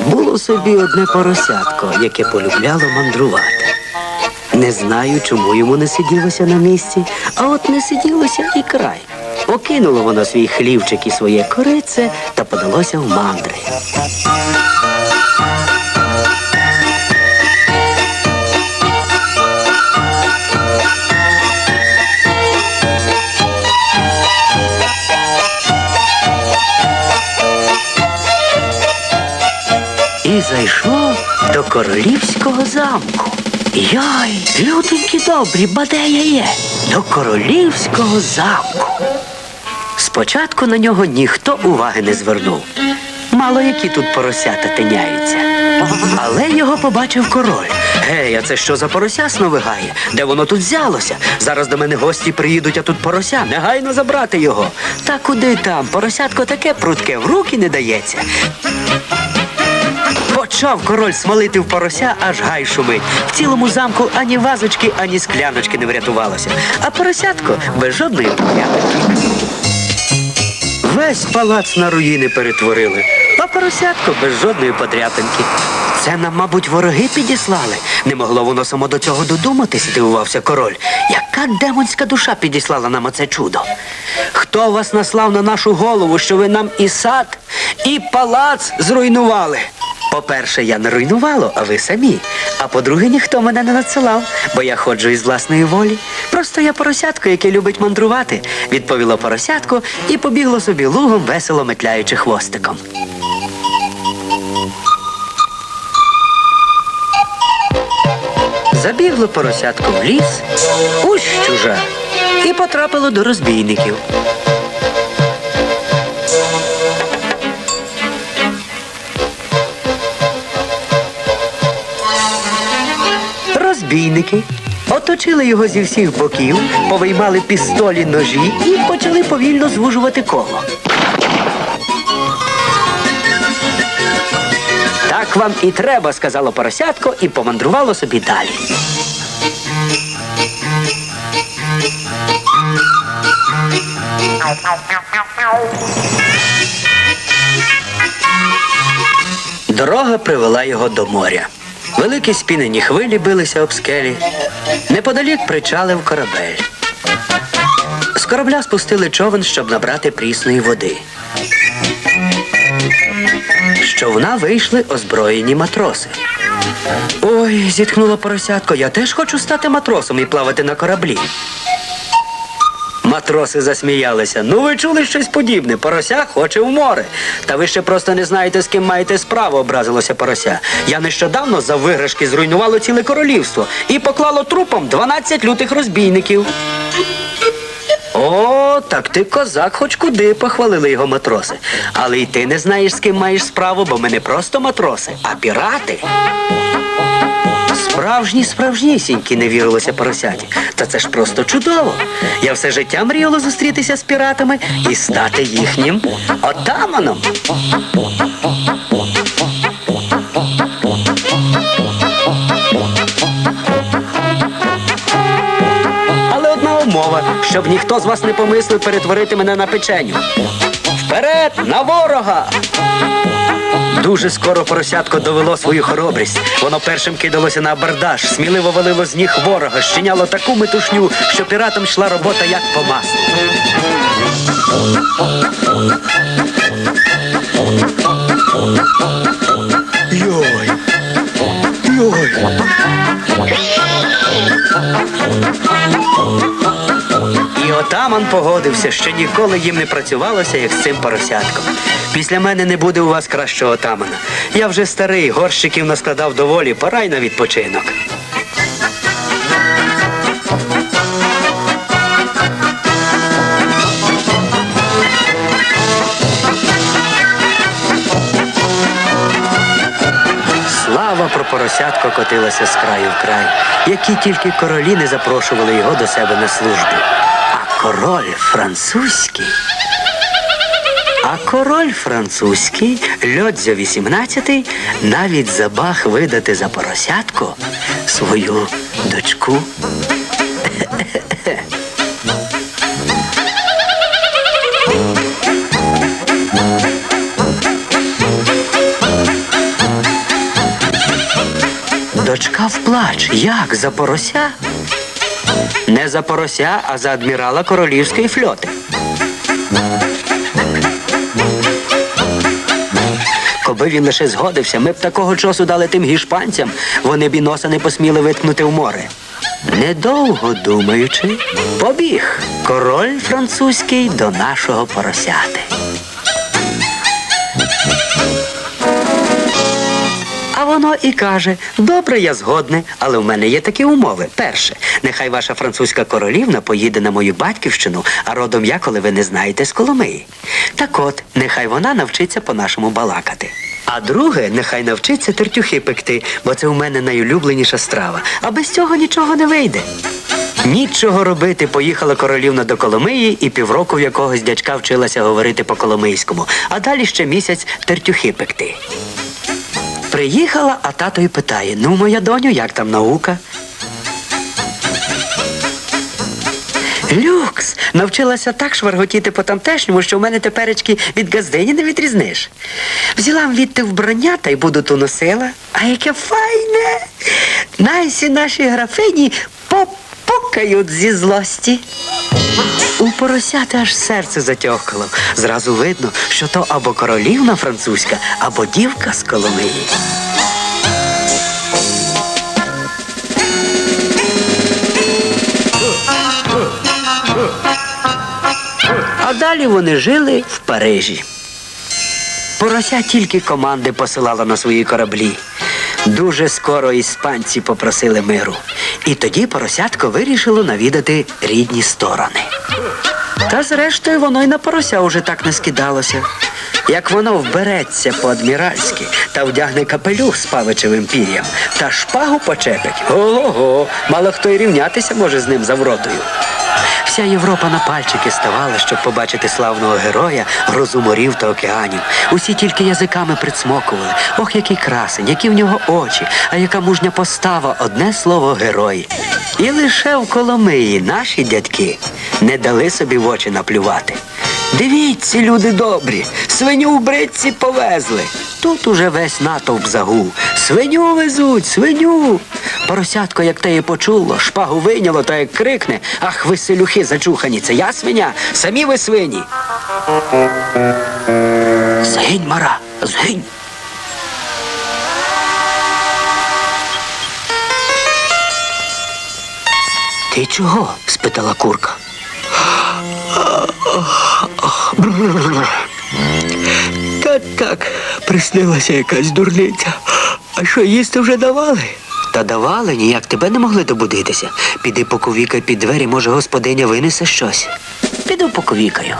Було собі одне поросятко, яке полюбляло мандрувати. Не знаю, чому йому не сиділося на місці, а от не сиділося і край. Покинуло воно свій хлівчик і своє корице та подалося в мандри. Королівського замку. Йой, люденькі добрі, баде я є, до королівського замку. Спочатку на нього ніхто уваги не звернув. Мало які тут поросята тиняються. Але його побачив король. Гей, а це що за порося сновигає? Де воно тут взялося? Зараз до мене гості приїдуть, а тут порося. Негайно забрати його. Та куди там? Поросятко таке прутке в руки не дається. Почав король смолити в порося, аж гай шумить. В цілому замку ані вазочки, ані скляночки не врятувалося. А поросятко без жодної подряпинки. Весь палац на руїни перетворили, а поросятко без жодної подряпинки. Це нам, мабуть, вороги підіслали. Не могло воно само до цього додуматись, дивувався король. Яка демонська душа підіслала нам оце чудо? Хто вас наслав на нашу голову, що ви нам і сад, і палац зруйнували? По-перше, я не руйнувало, а ви самі. А по-друге, ніхто мене не надсилав, бо я ходжу із власної волі. Просто я поросятко, яке любить мандрувати, відповіло поросятко і побігло собі лугом, весело метляючи хвостиком. Забігло поросятко в ліс, уж чужа, і потрапило до розбійників. Розбійники оточили його зі всіх боків, повиймали пістолі ножі і почали повільно звужувати коло. Так вам і треба, сказало поросятко, і помандрувало собі далі. Дорога привела його до моря. Великі спінені хвилі билися об скелі. Неподалік причалив корабель. З корабля спустили човен, щоб набрати прісної води. З човна вийшли озброєні матроси. Ой, зітхнуло поросятко, я теж хочу стати матросом і плавати на кораблі. Матроси засміялися. Ну, ви чули щось подібне. Порося хоче в море. Та ви ще просто не знаєте, з ким маєте справу, образилося порося. Я нещодавно за виграшки зруйнувало ціле королівство і поклало трупом 12 лютих розбійників. О, так ти козак, хоч куди, похвалили його матроси. Але й ти не знаєш, з ким маєш справу, бо ми не просто матроси, а пірати. Справжні, справжнісінькі, не вірилося поросяті. Та це ж просто чудово. Я все життя мріяла зустрітися з піратами і стати їхнім отаманом. Але одна умова, щоб ніхто з вас не помислив перетворити мене на печеню. Вперед, на ворога! Дуже скоро поросятко довело свою хоробрість. Воно першим кидалося на абордаж, сміливо валило з ніг ворога, щиняло таку метушню, що піратам йшла робота як по маслу. Йой! Йой! Отаман погодився, що ніколи їм не працювалося, як з цим поросятком. Після мене не буде у вас кращого отамана. Я вже старий, горщиків наскладав доволі, пора й на відпочинок. Слава про поросятко котилася з краю в край, які тільки королі не запрошували його до себе на службу. Король французький. А король французький, Льодзя 18, навіть забаг видати за поросятко свою дочку. запускав плач. Як? За порося? Не за порося, а за адмірала королівської фльоти. Коби він лише згодився, ми б такого часу дали тим гішпанцям, вони б і носа не посміли виткнути в море. Недовго думаючи, побіг король французький до нашого поросяти. Воно і каже: добре, я згодне, але в мене є такі умови. Перше, нехай ваша французька королівна поїде на мою батьківщину, а родом я, коли ви не знаєте, з Коломиї. Так от, нехай вона навчиться по-нашому балакати. А друге, нехай навчиться тертюхи пекти, бо це у мене найулюбленіша страва. А без цього нічого не вийде. Нічого робити, поїхала королівна до Коломиї і півроку в якогось дядька вчилася говорити по-коломийському, а далі ще місяць тертюхи пекти. Приїхала, а тато й питає: ну, моя доню, як там наука? Люкс, навчилася так шварготіти по тамтешньому, що в мене теперечки від газдині не відрізниш. Взяла відти вбрання та й буду ту носила. А яке файне! Найсі наші графині попукають зі злості. У поросяти аж серце затьохкало. Зразу видно, що то або королівна французька, або дівка з Коломиї. А далі вони жили в Парижі. Порося тільки команди посилала на свої кораблі. Дуже скоро іспанці попросили миру. І тоді поросятко вирішило навідати рідні сторони. Та зрештою воно й на порося уже так не скидалося. Як воно вбереться по-адміральськи та вдягне капелюх з павичевим пір'ям та шпагу почепить. Ого-го, мало хто й рівнятися може з ним за вродою. Вся Європа на пальчики ставала, щоб побачити славного героя, грозу морів та океанів. Усі тільки язиками прицмокували. Ох, який красень, які в нього очі, а яка мужня постава, одне слово герой. І лише в Коломиї наші дядьки не дали собі в очі наплювати. Дивіться, люди добрі, свиню в бритці повезли. Тут уже весь натовп загув. Свиню везуть, свиню. Поросятко, як те і почуло, шпагу вийняло та як крикне. Ах, ви селюхи зачухані, це я свиня, самі ви свині. Згинь, мара, згинь. Ти чого? спитала курка. Та так, приснилася якась дурниця. А що їсти вже давали? Та давали, ніяк тебе не могли добудитися. Піди поковікай під двері, може господиня винесе щось. Піду поковікаю.